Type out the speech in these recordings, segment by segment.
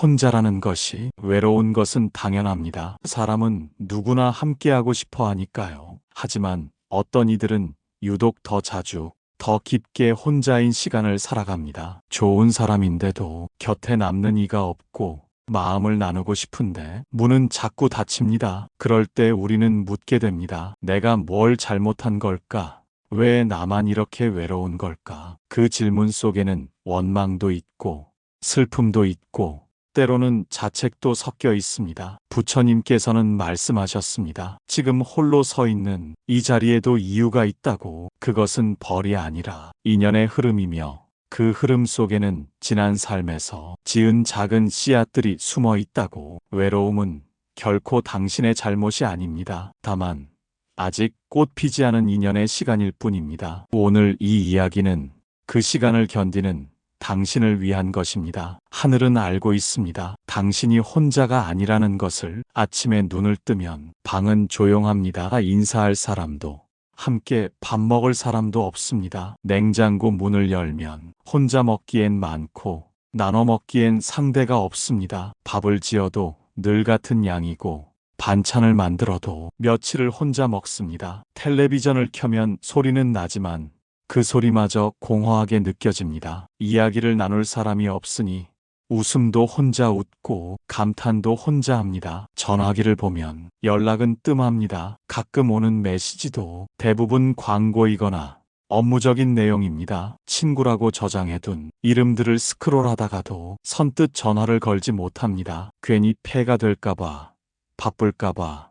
혼자라는 것이 외로운 것은 당연합니다. 사람은 누구나 함께하고 싶어 하니까요. 하지만 어떤 이들은 유독 더 자주, 더 깊게 혼자인 시간을 살아갑니다. 좋은 사람인데도 곁에 남는 이가 없고 마음을 나누고 싶은데 문은 자꾸 닫힙니다. 그럴 때 우리는 묻게 됩니다. 내가 뭘 잘못한 걸까? 왜 나만 이렇게 외로운 걸까? 그 질문 속에는 원망도 있고 슬픔도 있고 때로는 자책도 섞여 있습니다. 부처님께서는 말씀하셨습니다. 지금 홀로 서 있는 이 자리에도 이유가 있다고 그것은 벌이 아니라 인연의 흐름이며 그 흐름 속에는 지난 삶에서 지은 작은 씨앗들이 숨어 있다고 외로움은 결코 당신의 잘못이 아닙니다. 다만 아직 꽃 피지 않은 인연의 시간일 뿐입니다. 오늘 이 이야기는 그 시간을 견디는 당신을 위한 것입니다. 하늘은 알고 있습니다. 당신이 혼자가 아니라는 것을 아침에 눈을 뜨면 방은 조용합니다. 인사할 사람도 함께 밥 먹을 사람도 없습니다. 냉장고 문을 열면 혼자 먹기엔 많고 나눠 먹기엔 상대가 없습니다. 밥을 지어도 늘 같은 양이고 반찬을 만들어도 며칠을 혼자 먹습니다. 텔레비전을 켜면 소리는 나지만 그 소리마저 공허하게 느껴집니다. 이야기를 나눌 사람이 없으니 웃음도 혼자 웃고 감탄도 혼자 합니다. 전화기를 보면 연락은 뜸합니다. 가끔 오는 메시지도 대부분 광고이거나 업무적인 내용입니다. 친구라고 저장해둔 이름들을 스크롤하다가도 선뜻 전화를 걸지 못합니다. 괜히 폐가 될까봐, 바쁠까봐,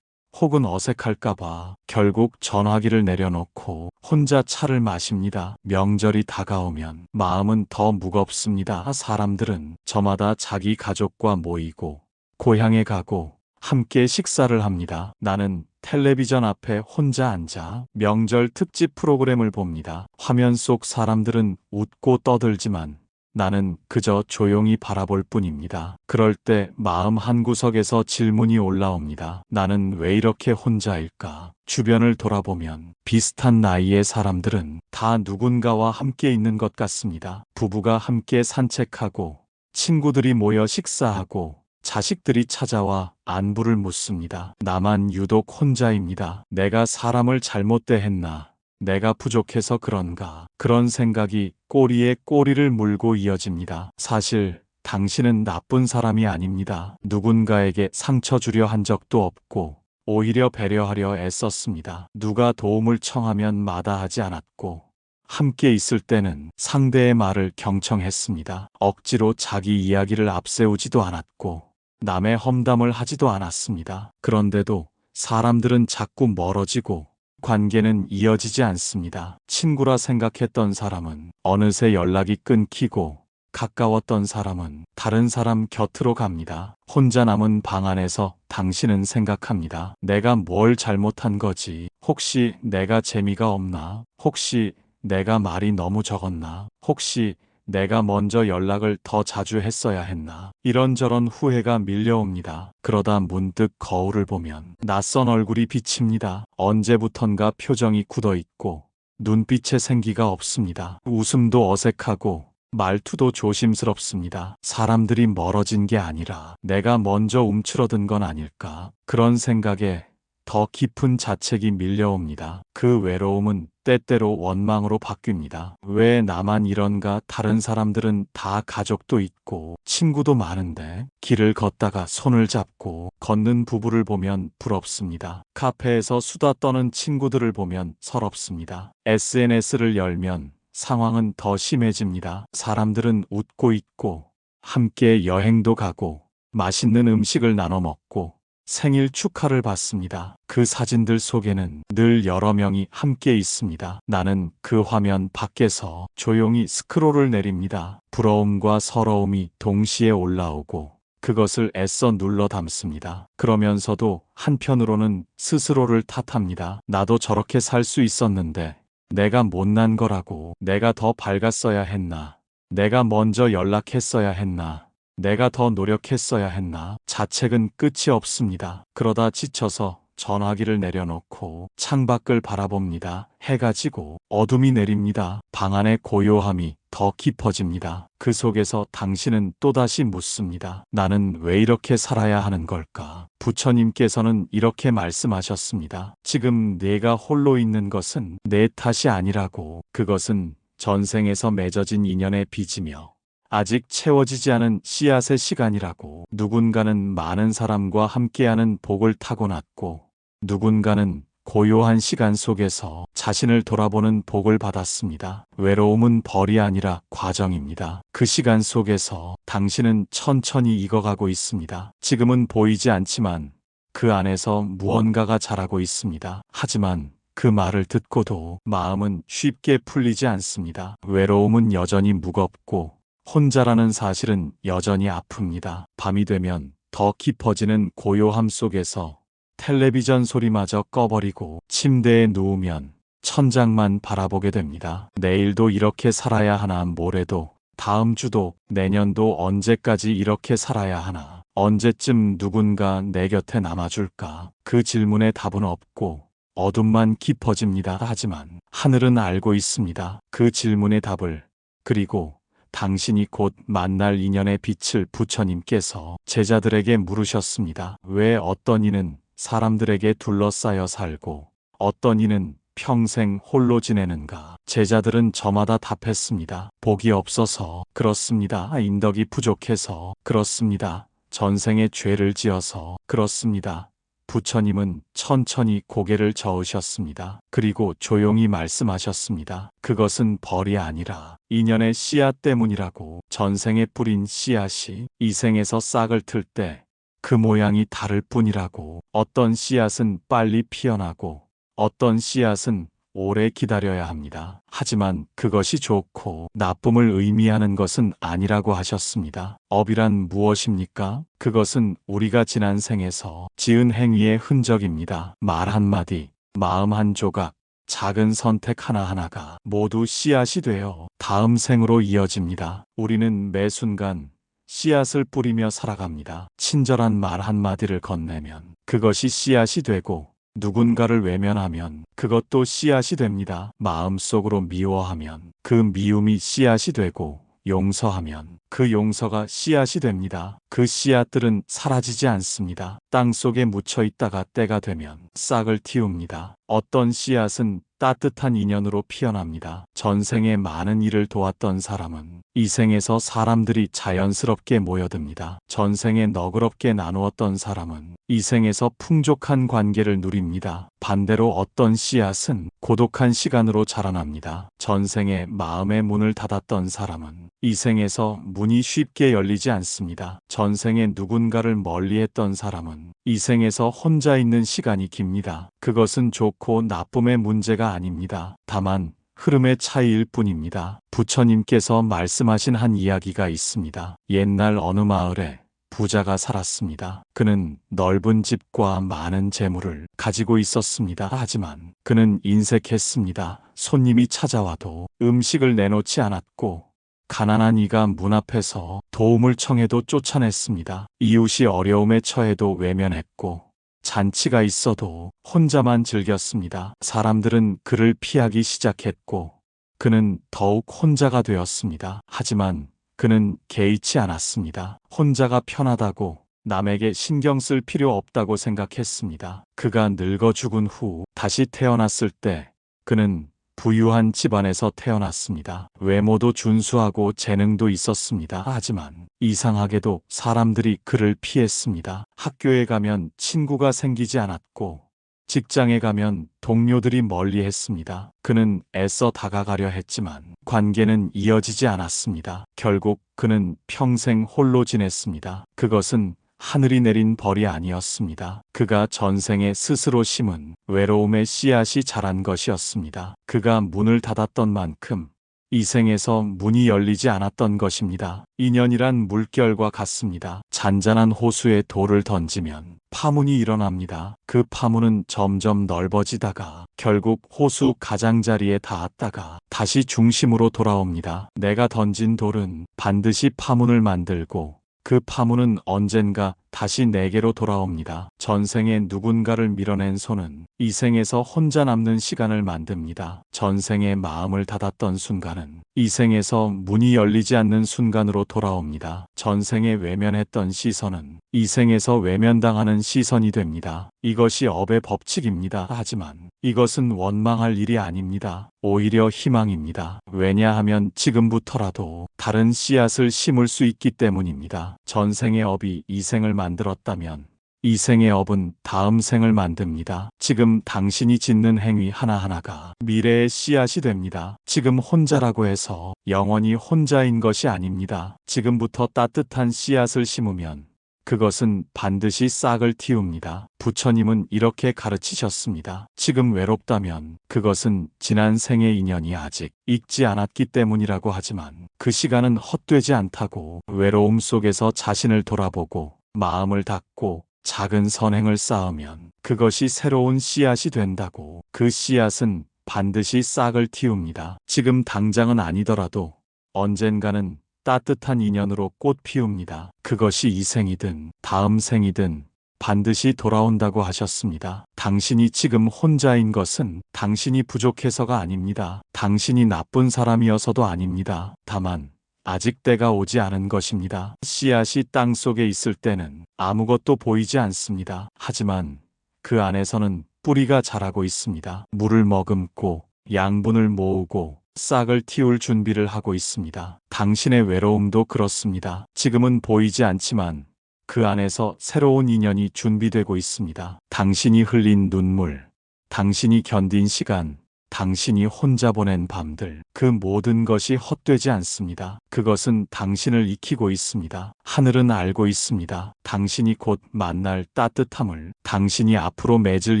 혹은 어색할까봐 결국 전화기를 내려놓고 혼자 차를 마십니다. 명절이 다가오면 마음은 더 무겁습니다. 사람들은 저마다 자기 가족과 모이고 고향에 가고 함께 식사를 합니다. 나는 텔레비전 앞에 혼자 앉아 명절 특집 프로그램을 봅니다. 화면 속 사람들은 웃고 떠들지만 나는 그저 조용히 바라볼 뿐입니다. 그럴 때 마음 한구석에서 질문이 올라옵니다. 나는 왜 이렇게 혼자일까? 주변을 돌아보면 비슷한 나이의 사람들은 다 누군가와 함께 있는 것 같습니다. 부부가 함께 산책하고 친구들이 모여 식사하고 자식들이 찾아와 안부를 묻습니다. 나만 유독 혼자입니다. 내가 사람을 잘못 대했나? 내가 부족해서 그런가? 그런 생각이 꼬리에 꼬리를 물고 이어집니다. 사실 당신은 나쁜 사람이 아닙니다. 누군가에게 상처 주려 한 적도 없고 오히려 배려하려 애썼습니다. 누가 도움을 청하면 마다하지 않았고 함께 있을 때는 상대의 말을 경청했습니다. 억지로 자기 이야기를 앞세우지도 않았고 남의 험담을 하지도 않았습니다. 그런데도 사람들은 자꾸 멀어지고 관계는 이어지지 않습니다. 친구라 생각했던 사람은 어느새 연락이 끊기고 가까웠던 사람은 다른 사람 곁으로 갑니다. 혼자 남은 방 안에서 당신은 생각합니다. 내가 뭘 잘못한 거지? 혹시 내가 재미가 없나? 혹시 내가 말이 너무 적었나? 혹시 내가 먼저 연락을 더 자주 했어야 했나. 이런저런 후회가 밀려옵니다. 그러다 문득 거울을 보면 낯선 얼굴이 비칩니다. 언제부턴가 표정이 굳어 있고 눈빛에 생기가 없습니다. 웃음도 어색하고 말투도 조심스럽습니다. 사람들이 멀어진 게 아니라 내가 먼저 움츠러든 건 아닐까. 그런 생각에 더 깊은 자책이 밀려옵니다. 그 외로움은 때때로 원망으로 바뀝니다. 왜 나만 이런가 다른 사람들은 다 가족도 있고 친구도 많은데 길을 걷다가 손을 잡고 걷는 부부를 보면 부럽습니다. 카페에서 수다 떠는 친구들을 보면 서럽습니다. SNS를 열면 상황은 더 심해집니다. 사람들은 웃고 있고 함께 여행도 가고 맛있는 음식을 나눠 먹고 생일 축하를 받습니다. 그 사진들 속에는 늘 여러 명이 함께 있습니다. 나는 그 화면 밖에서 조용히 스크롤을 내립니다. 부러움과 서러움이 동시에 올라오고 그것을 애써 눌러 담습니다. 그러면서도 한편으로는 스스로를 탓합니다. 나도 저렇게 살 수 있었는데 내가 못난 거라고 내가 더 밝았어야 했나 내가 먼저 연락했어야 했나 내가 더 노력했어야 했나? 자책은 끝이 없습니다. 그러다 지쳐서 전화기를 내려놓고 창밖을 바라봅니다. 해가 지고 어둠이 내립니다. 방 안의 고요함이 더 깊어집니다. 그 속에서 당신은 또다시 묻습니다. 나는 왜 이렇게 살아야 하는 걸까? 부처님께서는 이렇게 말씀하셨습니다. 지금 내가 홀로 있는 것은 내 탓이 아니라고. 그것은 전생에서 맺어진 인연의 빚이며 아직 채워지지 않은 씨앗의 시간이라고. 누군가는 많은 사람과 함께하는 복을 타고났고 누군가는 고요한 시간 속에서 자신을 돌아보는 복을 받았습니다. 외로움은 벌이 아니라 과정입니다. 그 시간 속에서 당신은 천천히 익어가고 있습니다. 지금은 보이지 않지만 그 안에서 무언가가 자라고 있습니다. 하지만 그 말을 듣고도 마음은 쉽게 풀리지 않습니다. 외로움은 여전히 무겁고 혼자라는 사실은 여전히 아픕니다. 밤이 되면 더 깊어지는 고요함 속에서 텔레비전 소리마저 꺼버리고 침대에 누우면 천장만 바라보게 됩니다. 내일도 이렇게 살아야 하나 모레도 다음 주도 내년도 언제까지 이렇게 살아야 하나 언제쯤 누군가 내 곁에 남아줄까 그 질문에 답은 없고 어둠만 깊어집니다. 하지만 하늘은 알고 있습니다. 그 질문의 답을 그리고 당신이 곧 만날 인연의 빛을 부처님께서 제자들에게 물으셨습니다. 왜 어떤 이는 사람들에게 둘러싸여 살고 어떤 이는 평생 홀로 지내는가? 제자들은 저마다 답했습니다. 복이 없어서 그렇습니다. 인덕이 부족해서 그렇습니다. 전생에 죄를 지어서 그렇습니다. 부처님은 천천히 고개를 저으셨습니다. 그리고 조용히 말씀하셨습니다. 그것은 벌이 아니라 인연의 씨앗 때문이라고 전생에 뿌린 씨앗이 이 생에서 싹을 틀 때 그 모양이 다를 뿐이라고 어떤 씨앗은 빨리 피어나고 어떤 씨앗은 오래 기다려야 합니다. 하지만 그것이 좋고 나쁨을 의미하는 것은 아니라고 하셨습니다. 업이란 무엇입니까? 그것은 우리가 지난 생에서 지은 행위의 흔적입니다. 말 한마디, 마음 한 조각, 작은 선택 하나하나가 모두 씨앗이 되어 다음 생으로 이어집니다. 우리는 매 순간 씨앗을 뿌리며 살아갑니다. 친절한 말 한마디를 건네면 그것이 씨앗이 되고 누군가를 외면하면 그것도 씨앗이 됩니다. 마음속으로 미워하면 그 미움이 씨앗이 되고 용서하면 그 용서가 씨앗이 됩니다. 그 씨앗들은 사라지지 않습니다. 땅 속에 묻혀 있다가 때가 되면 싹을 틔웁니다. 어떤 씨앗은 따뜻한 인연으로 피어납니다. 전생에 많은 일을 도왔던 사람은 이 생에서 사람들이 자연스럽게 모여듭니다. 전생에 너그럽게 나누었던 사람은 이 생에서 풍족한 관계를 누립니다. 반대로 어떤 씨앗은 고독한 시간으로 자라납니다. 전생에 마음의 문을 닫았던 사람은 이 생에서 문이 쉽게 열리지 않습니다. 전생에 누군가를 멀리했던 사람은 이 생에서 혼자 있는 시간이 깁니다. 그것은 좋고 나쁨의 문제가 아닙니다. 다만 흐름의 차이일 뿐입니다. 부처님께서 말씀하신 한 이야기가 있습니다. 옛날 어느 마을에 부자가 살았습니다. 그는 넓은 집과 많은 재물을 가지고 있었습니다. 하지만 그는 인색했습니다. 손님이 찾아와도 음식을 내놓지 않았고 가난한 이가 문 앞에서 도움을 청해도 쫓아냈습니다. 이웃이 어려움에 처해도 외면했고 잔치가 있어도 혼자만 즐겼습니다. 사람들은 그를 피하기 시작했고 그는 더욱 혼자가 되었습니다. 하지만 그는 개의치 않았습니다. 혼자가 편하다고 남에게 신경 쓸 필요 없다고 생각했습니다. 그가 늙어 죽은 후 다시 태어났을 때 그는 부유한 집안에서 태어났습니다. 외모도 준수하고 재능도 있었습니다. 하지만 이상하게도 사람들이 그를 피했습니다. 학교에 가면 친구가 생기지 않았고 직장에 가면 동료들이 멀리 했습니다. 그는 애써 다가가려 했지만 관계는 이어지지 않았습니다. 결국 그는 평생 홀로 지냈습니다. 그것은 하늘이 내린 벌이 아니었습니다. 그가 전생에 스스로 심은 외로움의 씨앗이 자란 것이었습니다. 그가 문을 닫았던 만큼 이 생에서 문이 열리지 않았던 것입니다. 인연이란 물결과 같습니다. 잔잔한 호수에 돌을 던지면 파문이 일어납니다. 그 파문은 점점 넓어지다가 결국 호수 가장자리에 닿았다가 다시 중심으로 돌아옵니다. 내가 던진 돌은 반드시 파문을 만들고 그 파문은 언젠가 다시 내게로 돌아옵니다. 전생에 누군가를 밀어낸 손은 이 생에서 혼자 남는 시간을 만듭니다. 전생에 마음을 닫았던 순간은 이 생에서 문이 열리지 않는 순간으로 돌아옵니다. 전생에 외면했던 시선은 이 생에서 외면당하는 시선이 됩니다. 이것이 업의 법칙입니다. 하지만 이것은 원망할 일이 아닙니다. 오히려 희망입니다. 왜냐하면 지금부터라도 다른 씨앗을 심을 수 있기 때문입니다. 전생의 업이 이 생을 만들었다면 이 생의 업은 다음 생을 만듭니다. 지금 당신이 짓는 행위 하나하나가 미래의 씨앗이 됩니다. 지금 혼자라고 해서 영원히 혼자인 것이 아닙니다. 지금부터 따뜻한 씨앗을 심으면 그것은 반드시 싹을 틔웁니다. 부처님은 이렇게 가르치셨습니다. 지금 외롭다면 그것은 지난 생의 인연이 아직 익지 않았기 때문이라고 하지만 그 시간은 헛되지 않다고 외로움 속에서 자신을 돌아보고 마음을 닫고 작은 선행을 쌓으면 그것이 새로운 씨앗이 된다고 그 씨앗은 반드시 싹을 틔웁니다. 지금 당장은 아니더라도 언젠가는 따뜻한 인연으로 꽃 피웁니다. 그것이 이 생이든 다음 생이든 반드시 돌아온다고 하셨습니다. 당신이 지금 혼자인 것은 당신이 부족해서가 아닙니다. 당신이 나쁜 사람이어서도 아닙니다. 다만 아직 때가 오지 않은 것입니다. 씨앗이 땅 속에 있을 때는 아무것도 보이지 않습니다. 하지만 그 안에서는 뿌리가 자라고 있습니다. 물을 머금고 양분을 모으고 싹을 틔울 준비를 하고 있습니다. 당신의 외로움도 그렇습니다. 지금은 보이지 않지만 그 안에서 새로운 인연이 준비되고 있습니다. 당신이 흘린 눈물, 당신이 견딘 시간, 당신이 혼자 보낸 밤들, 그 모든 것이 헛되지 않습니다. 그것은 당신을 익히고 있습니다. 하늘은 알고 있습니다. 당신이 곧 만날 따뜻함을, 당신이 앞으로 맺을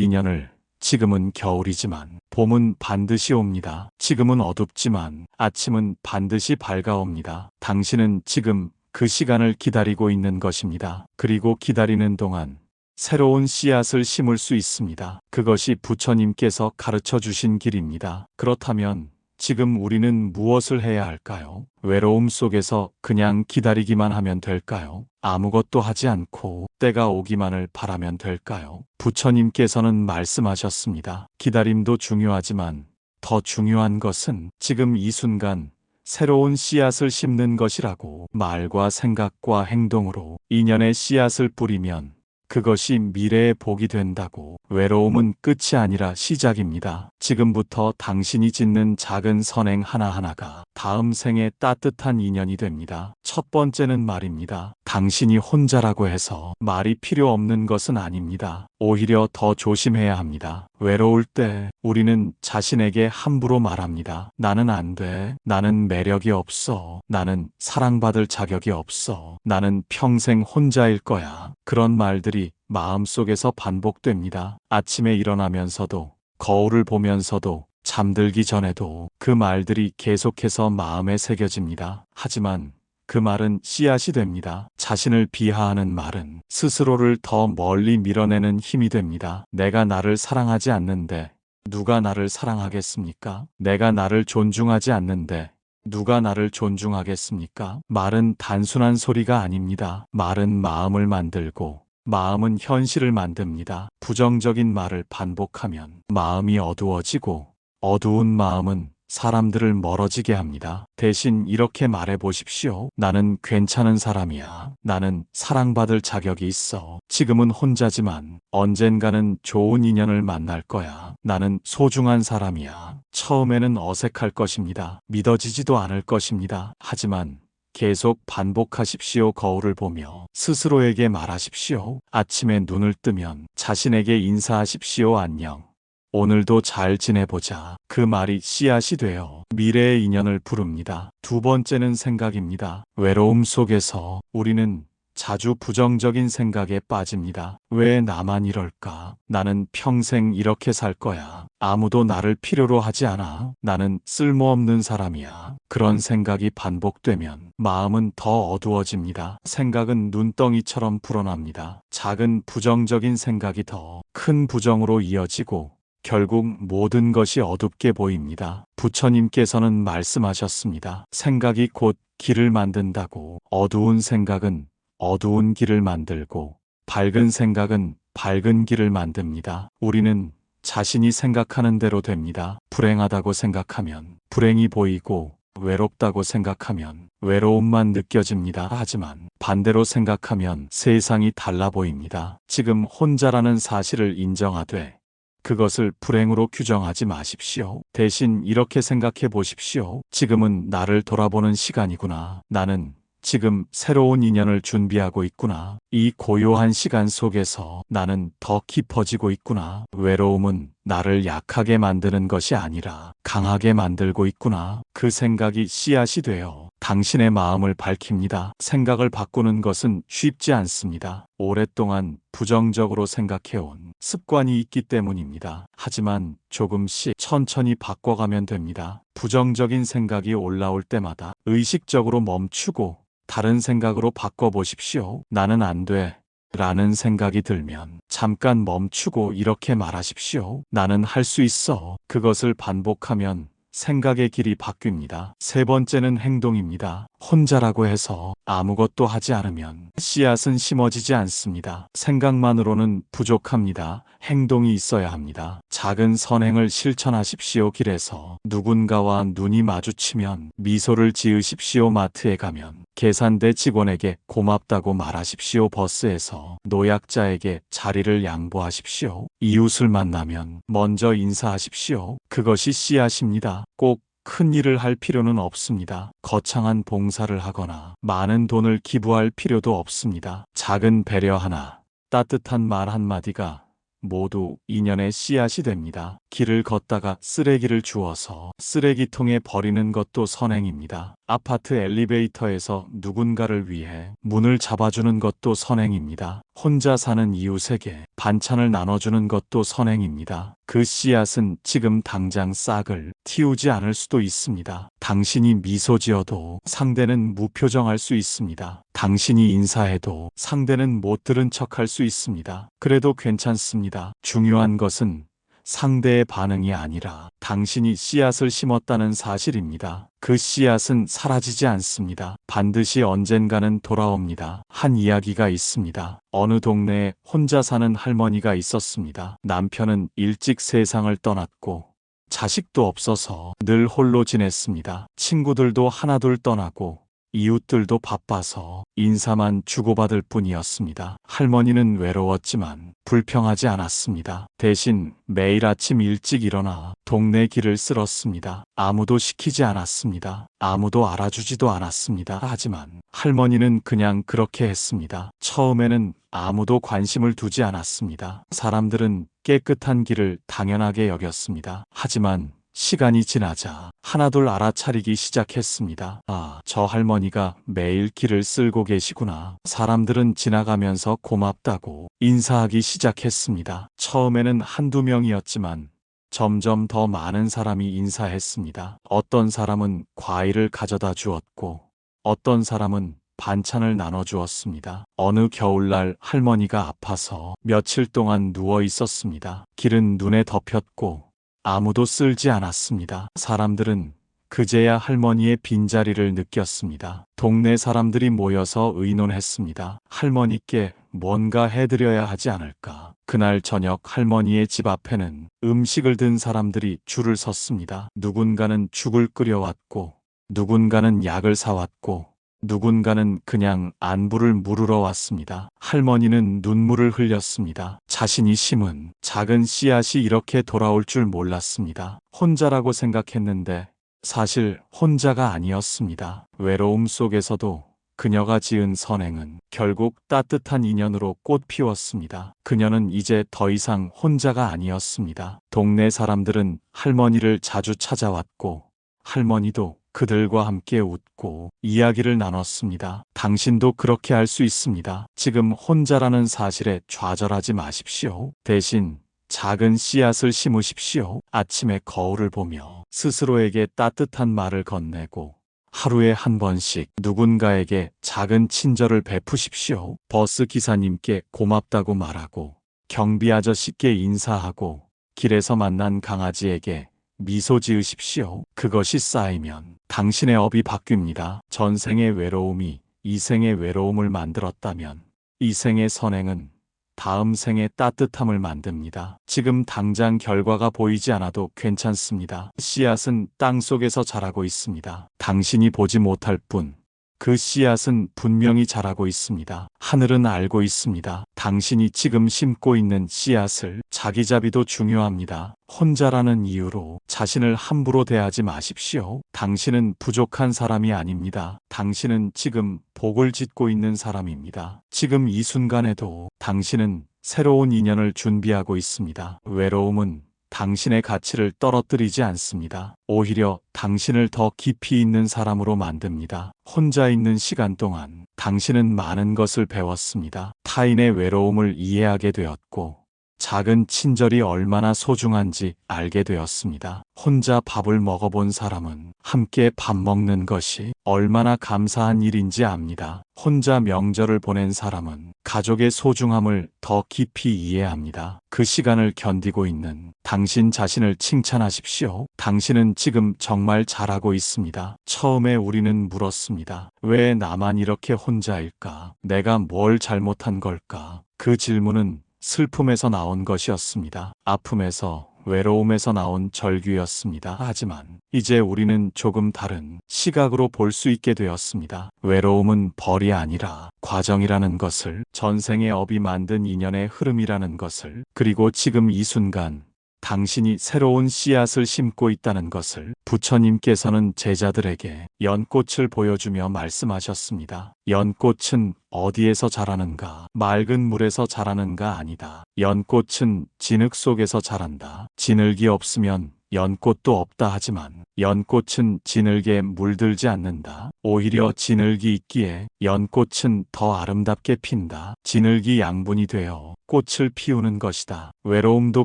인연을, 지금은 겨울이지만 봄은 반드시 옵니다. 지금은 어둡지만 아침은 반드시 밝아옵니다. 당신은 지금 그 시간을 기다리고 있는 것입니다. 그리고 기다리는 동안 새로운 씨앗을 심을 수 있습니다. 그것이 부처님께서 가르쳐 주신 길입니다. 그렇다면 지금 우리는 무엇을 해야 할까요? 외로움 속에서 그냥 기다리기만 하면 될까요? 아무것도 하지 않고 때가 오기만을 바라면 될까요? 부처님께서는 말씀하셨습니다. 기다림도 중요하지만 더 중요한 것은 지금 이 순간 새로운 씨앗을 심는 것이라고 말과 생각과 행동으로 인연의 씨앗을 뿌리면 그것이 미래의 복이 된다고 외로움은 끝이 아니라 시작입니다. 지금부터 당신이 짓는 작은 선행 하나하나가 다음 생에 따뜻한 인연이 됩니다. 첫 번째는 말입니다. 당신이 혼자라고 해서 말이 필요 없는 것은 아닙니다. 오히려 더 조심해야 합니다. 외로울 때 우리는 자신에게 함부로 말합니다. 나는 안 돼. 나는 매력이 없어. 나는 사랑받을 자격이 없어. 나는 평생 혼자일 거야. 그런 말들이 마음속에서 반복됩니다. 아침에 일어나면서도 거울을 보면서도 잠들기 전에도 그 말들이 계속해서 마음에 새겨집니다. 하지만 그 말은 씨앗이 됩니다. 자신을 비하하는 말은 스스로를 더 멀리 밀어내는 힘이 됩니다. 내가 나를 사랑하지 않는데 누가 나를 사랑하겠습니까? 내가 나를 존중하지 않는데 누가 나를 존중하겠습니까? 말은 단순한 소리가 아닙니다. 말은 마음을 만들고 마음은 현실을 만듭니다. 부정적인 말을 반복하면 마음이 어두워지고 어두운 마음은 사람들을 멀어지게 합니다. 대신 이렇게 말해 보십시오. 나는 괜찮은 사람이야. 나는 사랑받을 자격이 있어. 지금은 혼자지만 언젠가는 좋은 인연을 만날 거야. 나는 소중한 사람이야. 처음에는 어색할 것입니다. 믿어지지도 않을 것입니다. 하지만 계속 반복하십시오. 거울을 보며 스스로에게 말하십시오. 아침에 눈을 뜨면 자신에게 인사하십시오. 안녕. 오늘도 잘 지내보자. 그 말이 씨앗이 되어 미래의 인연을 부릅니다. 두 번째는 생각입니다. 외로움 속에서 우리는 자주 부정적인 생각에 빠집니다. 왜 나만 이럴까? 나는 평생 이렇게 살 거야. 아무도 나를 필요로 하지 않아. 나는 쓸모없는 사람이야. 그런 생각이 반복되면 마음은 더 어두워집니다. 생각은 눈덩이처럼 불어납니다. 작은 부정적인 생각이 더 큰 부정으로 이어지고 결국 모든 것이 어둡게 보입니다. 부처님께서는 말씀하셨습니다. 생각이 곧 길을 만든다고 어두운 생각은 어두운 길을 만들고 밝은 생각은 밝은 길을 만듭니다. 우리는 자신이 생각하는 대로 됩니다. 불행하다고 생각하면 불행이 보이고 외롭다고 생각하면 외로움만 느껴집니다. 하지만 반대로 생각하면 세상이 달라 보입니다. 지금 혼자라는 사실을 인정하되 그것을 불행으로 규정하지 마십시오. 대신 이렇게 생각해 보십시오. 지금은 나를 돌아보는 시간이구나. 나는 지금 새로운 인연을 준비하고 있구나. 이 고요한 시간 속에서 나는 더 깊어지고 있구나. 외로움은 나를 약하게 만드는 것이 아니라 강하게 만들고 있구나. 그 생각이 씨앗이 되어 당신의 마음을 밝힙니다. 생각을 바꾸는 것은 쉽지 않습니다. 오랫동안 부정적으로 생각해온 습관이 있기 때문입니다. 하지만 조금씩 천천히 바꿔가면 됩니다. 부정적인 생각이 올라올 때마다 의식적으로 멈추고 다른 생각으로 바꿔보십시오. 나는 안 돼. 라는 생각이 들면 잠깐 멈추고 이렇게 말하십시오. 나는 할 수 있어. 그것을 반복하면 생각의 길이 바뀝니다. 세 번째는 행동입니다. 혼자라고 해서 아무것도 하지 않으면 씨앗은 심어지지 않습니다. 생각만으로는 부족합니다. 행동이 있어야 합니다. 작은 선행을 실천하십시오. 길에서 누군가와 눈이 마주치면 미소를 지으십시오. 마트에 가면 계산대 직원에게 고맙다고 말하십시오. 버스에서 노약자에게 자리를 양보하십시오. 이웃을 만나면 먼저 인사하십시오. 그것이 씨앗입니다. 꼭 큰 일을 할 필요는 없습니다. 거창한 봉사를 하거나 많은 돈을 기부할 필요도 없습니다. 작은 배려 하나, 따뜻한 말 한마디가 모두 인연의 씨앗이 됩니다. 길을 걷다가 쓰레기를 주워서 쓰레기통에 버리는 것도 선행입니다. 아파트 엘리베이터에서 누군가를 위해 문을 잡아주는 것도 선행입니다. 혼자 사는 이웃에게 반찬을 나눠주는 것도 선행입니다. 그 씨앗은 지금 당장 싹을 틔우지 않을 수도 있습니다. 당신이 미소 지어도 상대는 무표정할 수 있습니다. 당신이 인사해도 상대는 못 들은 척할 수 있습니다. 그래도 괜찮습니다. 중요한 것은 상대의 반응이 아니라 당신이 씨앗을 심었다는 사실입니다. 그 씨앗은 사라지지 않습니다. 반드시 언젠가는 돌아옵니다. 한 이야기가 있습니다. 어느 동네에 혼자 사는 할머니가 있었습니다. 남편은 일찍 세상을 떠났고 자식도 없어서 늘 홀로 지냈습니다. 친구들도 하나둘 떠나고 이웃들도 바빠서 인사만 주고받을 뿐이었습니다. 할머니는 외로웠지만 불평하지 않았습니다. 대신 매일 아침 일찍 일어나 동네 길을 쓸었습니다. 아무도 시키지 않았습니다. 아무도 알아주지도 않았습니다. 하지만 할머니는 그냥 그렇게 했습니다. 처음에는 아무도 관심을 두지 않았습니다. 사람들은 깨끗한 길을 당연하게 여겼습니다. 하지만 시간이 지나자 하나둘 알아차리기 시작했습니다. 아, 저 할머니가 매일 길을 쓸고 계시구나. 사람들은 지나가면서 고맙다고 인사하기 시작했습니다. 처음에는 한두 명이었지만 점점 더 많은 사람이 인사했습니다. 어떤 사람은 과일을 가져다 주었고, 어떤 사람은 반찬을 나눠 주었습니다. 어느 겨울날 할머니가 아파서 며칠 동안 누워 있었습니다. 길은 눈에 덮였고, 아무도 쓸지 않았습니다. 사람들은 그제야 할머니의 빈자리를 느꼈습니다. 동네 사람들이 모여서 의논했습니다. 할머니께 뭔가 해드려야 하지 않을까. 그날 저녁 할머니의 집 앞에는 음식을 든 사람들이 줄을 섰습니다. 누군가는 죽을 끓여왔고, 누군가는 약을 사왔고, 누군가는 그냥 안부를 물으러 왔습니다. 할머니는 눈물을 흘렸습니다. 자신이 심은 작은 씨앗이 이렇게 돌아올 줄 몰랐습니다. 혼자라고 생각했는데 사실 혼자가 아니었습니다. 외로움 속에서도 그녀가 지은 선행은 결국 따뜻한 인연으로 꽃 피웠습니다. 그녀는 이제 더 이상 혼자가 아니었습니다. 동네 사람들은 할머니를 자주 찾아왔고 할머니도 그들과 함께 웃고 이야기를 나눴습니다. 당신도 그렇게 할 수 있습니다. 지금 혼자라는 사실에 좌절하지 마십시오. 대신 작은 씨앗을 심으십시오. 아침에 거울을 보며 스스로에게 따뜻한 말을 건네고 하루에 한 번씩 누군가에게 작은 친절을 베푸십시오. 버스 기사님께 고맙다고 말하고 경비 아저씨께 인사하고 길에서 만난 강아지에게 미소 지으십시오. 그것이 쌓이면 당신의 업이 바뀝니다. 전생의 외로움이 이생의 외로움을 만들었다면 이생의 선행은 다음 생에 따뜻함을 만듭니다. 지금 당장 결과가 보이지 않아도 괜찮습니다. 씨앗은 땅 속에서 자라고 있습니다. 당신이 보지 못할 뿐, 그 씨앗은 분명히 자라고 있습니다. 하늘은 알고 있습니다. 당신이 지금 심고 있는 씨앗을 자기자비도 중요합니다. 혼자라는 이유로 자신을 함부로 대하지 마십시오. 당신은 부족한 사람이 아닙니다. 당신은 지금 복을 짓고 있는 사람입니다. 지금 이 순간에도 당신은 새로운 인연을 준비하고 있습니다. 외로움은 당신의 가치를 떨어뜨리지 않습니다. 오히려 당신을 더 깊이 있는 사람으로 만듭니다. 혼자 있는 시간 동안 당신은 많은 것을 배웠습니다. 타인의 외로움을 이해하게 되었고, 작은 친절이 얼마나 소중한지 알게 되었습니다. 혼자 밥을 먹어본 사람은 함께 밥 먹는 것이 얼마나 감사한 일인지 압니다. 혼자 명절을 보낸 사람은 가족의 소중함을 더 깊이 이해합니다. 그 시간을 견디고 있는 당신 자신을 칭찬하십시오. 당신은 지금 정말 잘하고 있습니다. 처음에 우리는 물었습니다. 왜 나만 이렇게 혼자일까? 내가 뭘 잘못한 걸까? 그 질문은 슬픔에서 나온 것이었습니다. 아픔에서 외로움에서 나온 절규였습니다. 하지만 이제 우리는 조금 다른 시각으로 볼 수 있게 되었습니다. 외로움은 벌이 아니라 과정이라는 것을 전생의 업이 만든 인연의 흐름이라는 것을 그리고 지금 이 순간 당신이 새로운 씨앗을 심고 있다는 것을 부처님께서는 제자들에게 연꽃을 보여주며 말씀하셨습니다. 연꽃은 어디에서 자라는가? 맑은 물에서 자라는가 아니다. 연꽃은 진흙 속에서 자란다. 진흙이 없으면 연꽃도 없다 하지만 연꽃은 진흙에 물들지 않는다. 오히려 진흙이 있기에 연꽃은 더 아름답게 핀다. 진흙이 양분이 되어 꽃을 피우는 것이다. 외로움도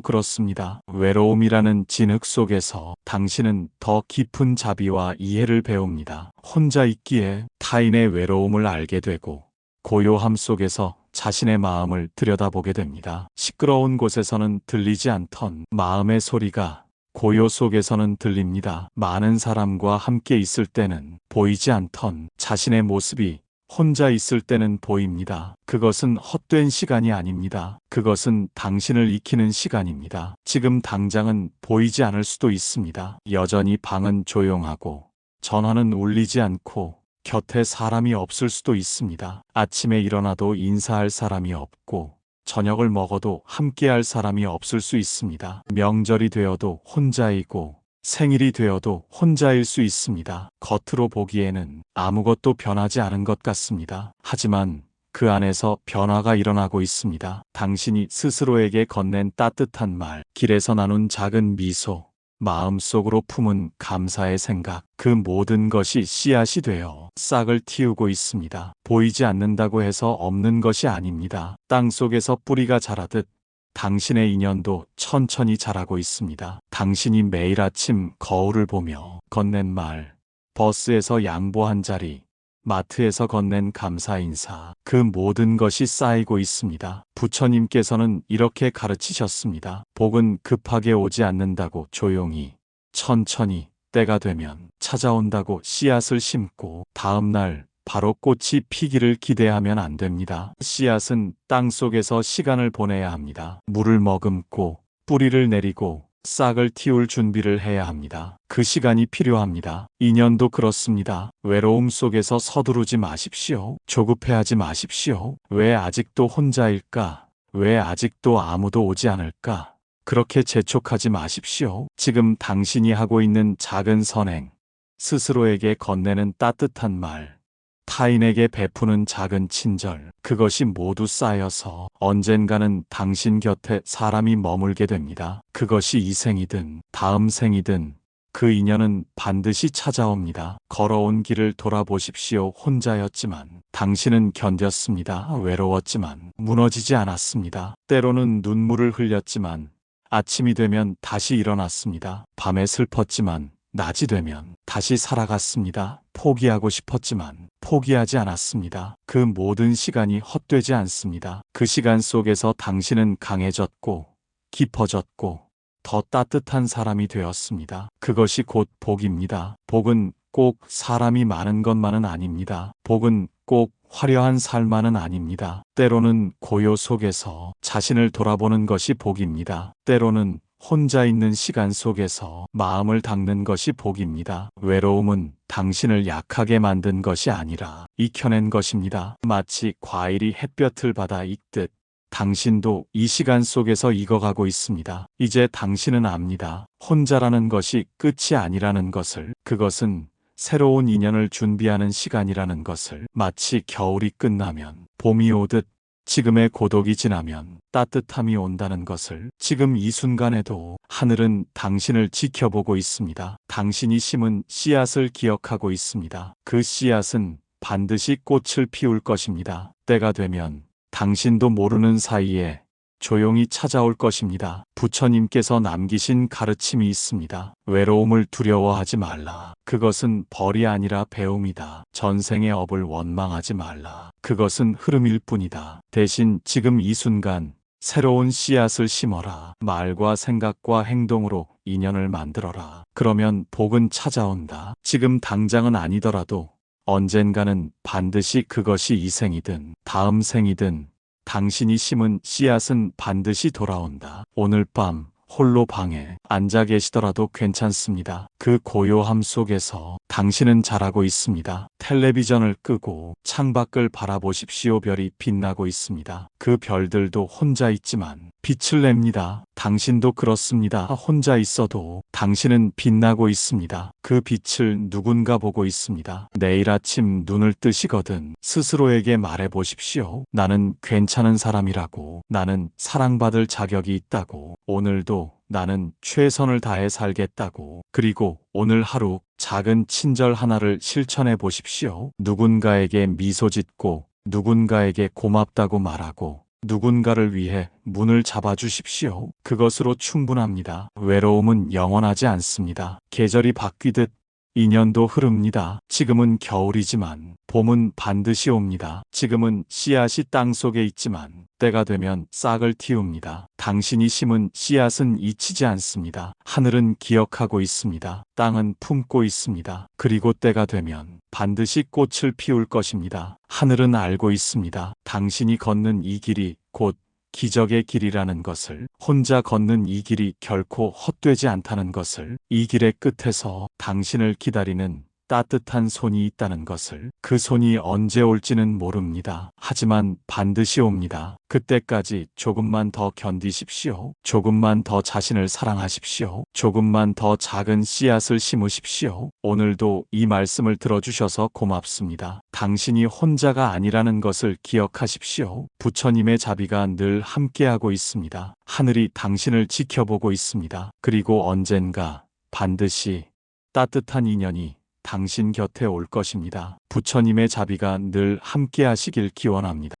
그렇습니다. 외로움이라는 진흙 속에서 당신은 더 깊은 자비와 이해를 배웁니다. 혼자 있기에 타인의 외로움을 알게 되고 고요함 속에서 자신의 마음을 들여다보게 됩니다. 시끄러운 곳에서는 들리지 않던 마음의 소리가 고요 속에서는 들립니다. 많은 사람과 함께 있을 때는 보이지 않던 자신의 모습이 혼자 있을 때는 보입니다. 그것은 헛된 시간이 아닙니다. 그것은 당신을 익히는 시간입니다. 지금 당장은 보이지 않을 수도 있습니다. 여전히 방은 조용하고 전화는 울리지 않고 곁에 사람이 없을 수도 있습니다. 아침에 일어나도 인사할 사람이 없고 저녁을 먹어도 함께할 사람이 없을 수 있습니다. 명절이 되어도 혼자이고 생일이 되어도 혼자일 수 있습니다. 겉으로 보기에는 아무것도 변하지 않은 것 같습니다. 하지만 그 안에서 변화가 일어나고 있습니다. 당신이 스스로에게 건넨 따뜻한 말, 길에서 나눈 작은 미소, 마음속으로 품은 감사의 생각, 그 모든 것이 씨앗이 되어 싹을 틔우고 있습니다. 보이지 않는다고 해서 없는 것이 아닙니다. 땅 속에서 뿌리가 자라듯 당신의 인연도 천천히 자라고 있습니다. 당신이 매일 아침 거울을 보며 건넨 말, 버스에서 양보 한 자리, 마트에서 건넨 감사 인사, 그 모든 것이 쌓이고 있습니다. 부처님께서는 이렇게 가르치셨습니다. 복은 급하게 오지 않는다고 조용히, 천천히, 때가 되면 찾아온다고 씨앗을 심고 다음날 바로 꽃이 피기를 기대하면 안 됩니다. 씨앗은 땅 속에서 시간을 보내야 합니다. 물을 머금고 뿌리를 내리고 싹을 틔울 준비를 해야 합니다. 그 시간이 필요합니다. 인연도 그렇습니다. 외로움 속에서 서두르지 마십시오. 조급해하지 마십시오. 왜 아직도 혼자일까? 왜 아직도 아무도 오지 않을까? 그렇게 재촉하지 마십시오. 지금 당신이 하고 있는 작은 선행, 스스로에게 건네는 따뜻한 말, 타인에게 베푸는 작은 친절, 그것이 모두 쌓여서 언젠가는 당신 곁에 사람이 머물게 됩니다. 그것이 이 생이든 다음 생이든 그 인연은 반드시 찾아옵니다. 걸어온 길을 돌아보십시오. 혼자였지만 당신은 견뎠습니다. 외로웠지만 무너지지 않았습니다. 때로는 눈물을 흘렸지만 아침이 되면 다시 일어났습니다. 밤에 슬펐지만 낮이 되면 다시 살아갔습니다. 포기하고 싶었지만 포기하지 않았습니다. 그 모든 시간이 헛되지 않습니다. 그 시간 속에서 당신은 강해졌고 깊어졌고 더 따뜻한 사람이 되었습니다. 그것이 곧 복입니다. 복은 꼭 사람이 많은 것만은 아닙니다. 복은 꼭 화려한 삶만은 아닙니다. 때로는 고요 속에서 자신을 돌아보는 것이 복입니다. 때로는 혼자 있는 시간 속에서 마음을 닦는 것이 복입니다. 외로움은 당신을 약하게 만든 것이 아니라 익혀낸 것입니다. 마치 과일이 햇볕을 받아 익듯 당신도 이 시간 속에서 익어가고 있습니다. 이제 당신은 압니다. 혼자라는 것이 끝이 아니라는 것을, 그것은 새로운 인연을 준비하는 시간이라는 것을, 마치 겨울이 끝나면 봄이 오듯 지금의 고독이 지나면 따뜻함이 온다는 것을 지금 이 순간에도 하늘은 당신을 지켜보고 있습니다. 당신이 심은 씨앗을 기억하고 있습니다. 그 씨앗은 반드시 꽃을 피울 것입니다. 때가 되면 당신도 모르는 사이에 조용히 찾아올 것입니다. 부처님께서 남기신 가르침이 있습니다. 외로움을 두려워하지 말라. 그것은 벌이 아니라 배움이다. 전생의 업을 원망하지 말라. 그것은 흐름일 뿐이다. 대신 지금 이 순간 새로운 씨앗을 심어라. 말과 생각과 행동으로 인연을 만들어라. 그러면 복은 찾아온다. 지금 당장은 아니더라도 언젠가는 반드시 그것이 이 생이든 다음 생이든 당신이 심은 씨앗은 반드시 돌아온다. 오늘 밤 홀로 방에 앉아 계시더라도 괜찮습니다. 그 고요함 속에서 당신은 잘하고 있습니다. 텔레비전을 끄고 창밖을 바라보십시오. 별이 빛나고 있습니다. 그 별들도 혼자 있지만 빛을 냅니다. 당신도 그렇습니다. 혼자 있어도 당신은 빛나고 있습니다. 그 빛을 누군가 보고 있습니다. 내일 아침 눈을 뜨시거든 스스로에게 말해 보십시오. 나는 괜찮은 사람이라고. 나는 사랑받을 자격이 있다고. 오늘도 나는 최선을 다해 살겠다고. 그리고 오늘 하루 작은 친절 하나를 실천해 보십시오. 누군가에게 미소 짓고 누군가에게 고맙다고 말하고 누군가를 위해 문을 잡아주십시오. 그것으로 충분합니다. 외로움은 영원하지 않습니다. 계절이 바뀌듯 인연도 흐릅니다. 지금은 겨울이지만 봄은 반드시 옵니다. 지금은 씨앗이 땅 속에 있지만 때가 되면 싹을 틔웁니다. 당신이 심은 씨앗은 잊히지 않습니다. 하늘은 기억하고 있습니다. 땅은 품고 있습니다. 그리고 때가 되면 반드시 꽃을 피울 것입니다. 하늘은 알고 있습니다. 당신이 걷는 이 길이 곧 기적의 길이라는 것을 혼자 걷는 이 길이 결코 헛되지 않다는 것을 이 길의 끝에서 당신을 기다리는 따뜻한 손이 있다는 것을 그 손이 언제 올지는 모릅니다. 하지만 반드시 옵니다. 그때까지 조금만 더 견디십시오. 조금만 더 자신을 사랑하십시오. 조금만 더 작은 씨앗을 심으십시오. 오늘도 이 말씀을 들어주셔서 고맙습니다. 당신이 혼자가 아니라는 것을 기억하십시오. 부처님의 자비가 늘 함께하고 있습니다. 하늘이 당신을 지켜보고 있습니다. 그리고 언젠가 반드시 따뜻한 인연이 당신 곁에 올 것입니다. 부처님의 자비가 늘 함께 하시길 기원합니다.